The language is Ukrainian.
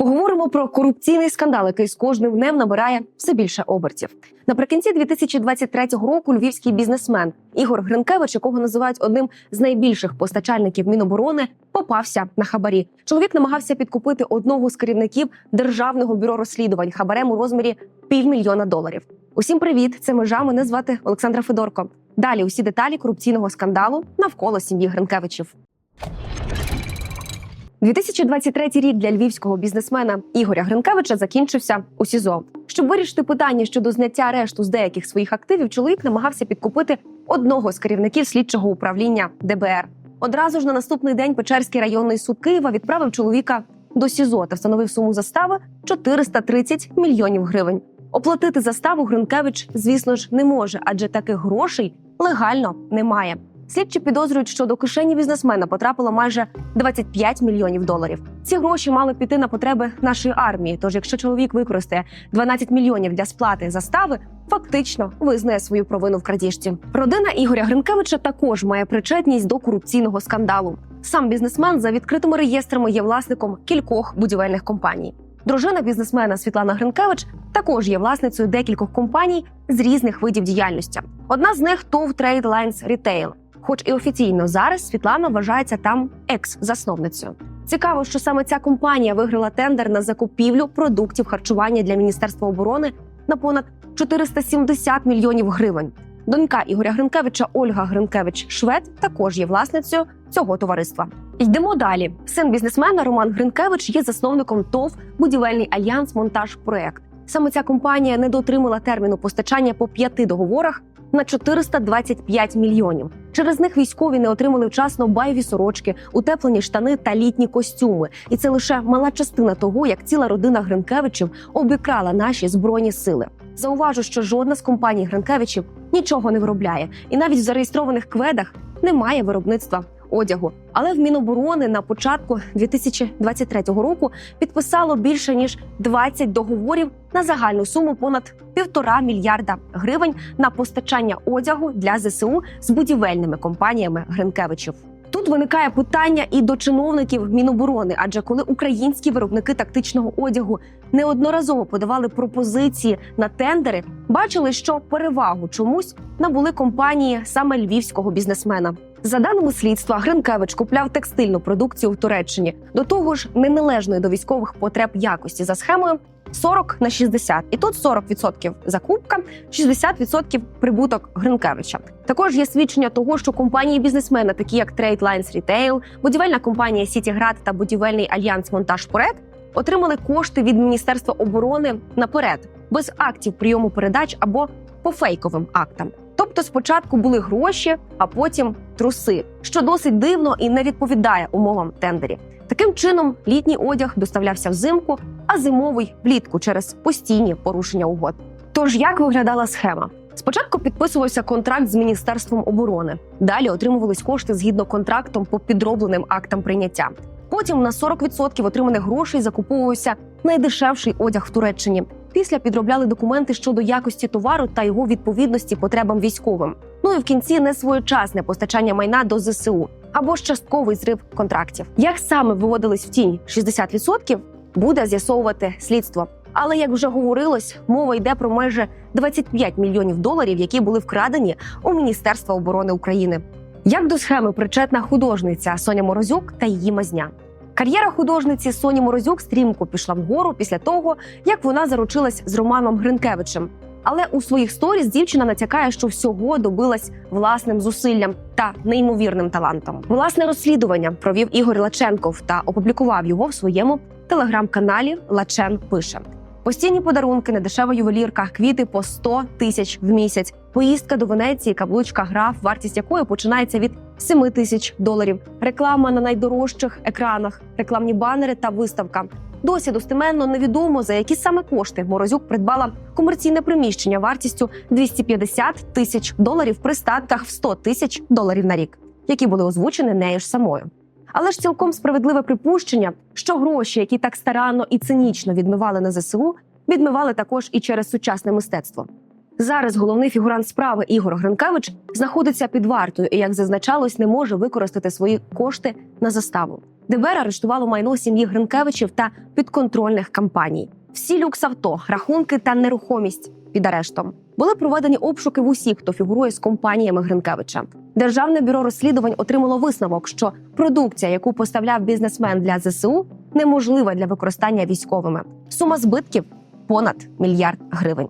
Поговоримо про корупційний скандал, який з кожним днем набирає все більше обертів. Наприкінці 2023 року львівський бізнесмен Ігор Гринкевич, якого називають одним з найбільших постачальників Міноборони, попався на хабарі. Чоловік намагався підкупити одного з керівників державного бюро розслідувань хабарем у розмірі півмільйона доларів. Усім привіт! Це межа. Мене звати Олександра Федорко. Далі усі деталі корупційного скандалу навколо сім'ї Гринкевичів. 2023 рік для львівського бізнесмена Ігоря Гринкевича закінчився у СІЗО. Щоб вирішити питання щодо зняття арешту з деяких своїх активів, чоловік намагався підкупити одного з керівників слідчого управління ДБР. Одразу ж на наступний день Печерський районний суд Києва відправив чоловіка до СІЗО та встановив суму застави 430 мільйонів гривень. Оплатити заставу Гринкевич, звісно ж, не може, адже таких грошей легально немає. Слідчі підозрюють, що до кишені бізнесмена потрапило майже 25 мільйонів доларів. Ці гроші мали піти на потреби нашої армії. Тож, якщо чоловік використає 12 мільйонів для сплати застави, фактично визнає свою провину в крадіжці. Родина Ігоря Гринкевича також має причетність до корупційного скандалу. Сам бізнесмен за відкритими реєстрами є власником кількох будівельних компаній. Дружина бізнесмена Світлана Гринкевич також є власницею декількох компаній з різних видів діяльності. Одна з них ТОВ Trade Lines Retail. Хоч і офіційно зараз Світлана вважається там екс-засновницею. Цікаво, що саме ця компанія виграла тендер на закупівлю продуктів харчування для Міністерства оборони на понад 470 мільйонів гривень. Донька Ігоря Гринкевича Ольга Гринкевич Швед також є власницею цього товариства. Йдемо далі. Син бізнесмена Роман Гринкевич є засновником ТОВ Будівельний альянс Монтаж Проект. Саме ця компанія не дотримала терміну постачання по п'яти договорах на 425 мільйонів. Через них військові не отримали вчасно байві сорочки, утеплені штани та літні костюми. І це лише мала частина того, як ціла родина Гринкевичів обікрала наші збройні сили. Зауважу, що жодна з компаній Гринкевичів нічого не виробляє, і навіть в зареєстрованих кведах немає виробництва одягу. Але в Міноборони на початку 2023 року підписало більше ніж 20 договорів на загальну суму понад півтора мільярда гривень на постачання одягу для ЗСУ з будівельними компаніями Гринкевичів. Тут виникає питання і до чиновників Міноборони, адже коли українські виробники тактичного одягу неодноразово подавали пропозиції на тендери, бачили, що перевагу чомусь набули компанії саме львівського бізнесмена. За даними слідства, Гринкевич купляв текстильну продукцію в Туреччині до того ж неналежної до військових потреб якості за схемою 40 на 60. І тут 40% закупка, 60% прибуток Гринкевича. Також є свідчення того, що компанії бізнесмена, такі як Trade Lines Retail, будівельна компанія Сітіград та будівельний альянс Монтаж Поред, отримали кошти від Міністерства оборони наперед, без актів прийому передач або по фейковим актам. Тобто спочатку були гроші, а потім труси, що досить дивно і не відповідає умовам тендерів. Таким чином, літній одяг доставлявся взимку, а зимовий влітку через постійні порушення угод. Тож як виглядала схема? Спочатку підписувався контракт з міністерством оборони. Далі отримувались кошти згідно контрактом по підробленим актам прийняття. Потім на 40% отриманих грошей закуповувався найдешевший одяг в Туреччині. Після підробляли документи щодо якості товару та його відповідності потребам військовим. Ну і в кінці несвоєчасне постачання майна до ЗСУ або ж частковий зрив контрактів. Як саме виводились в тінь 60%, буде з'ясовувати слідство. Але як вже говорилось, мова йде про майже 25 мільйонів доларів, які були вкрадені у Міністерства оборони України. Як до схеми причетна художниця Соня Морозюк та її мазня. Кар'єра художниці Соні Морозюк стрімко пішла вгору після того, як вона заручилась з Романом Гринкевичем. Але у своїх сторіс дівчина натякає, що всього добилась власним зусиллям та неймовірним талантом. Власне розслідування провів Ігор Лаченков та опублікував його в своєму телеграм-каналі Лачен пише. Постійні подарунки, недешева ювелірка, квіти по 100 тисяч в місяць. Поїздка до Венеції, каблучка граф, вартість якої починається від 7 тисяч доларів. Реклама на найдорожчих екранах, рекламні банери та виставка. Досі достеменно невідомо за які саме кошти Морозюк придбала комерційне приміщення вартістю 250 тисяч доларів при статках в 100 тисяч доларів на рік, які були озвучені нею ж самою. Але ж цілком справедливе припущення, що гроші, які так старанно і цинічно відмивали на ЗСУ, відмивали також і через сучасне мистецтво. Зараз головний фігурант справи Ігор Гринкевич знаходиться під вартою і, як зазначалось, не може використати свої кошти на заставу. ДБР арештувало майно сім'ї Гринкевичів та підконтрольних компаній. Всі люксавто, рахунки та нерухомість під арештом. Були проведені обшуки в усіх, хто фігурує з компаніями Гринкевича. Державне бюро розслідувань отримало висновок, що продукція, яку поставляв бізнесмен для ЗСУ, неможлива для використання військовими. Сума збитків понад мільярд гривень.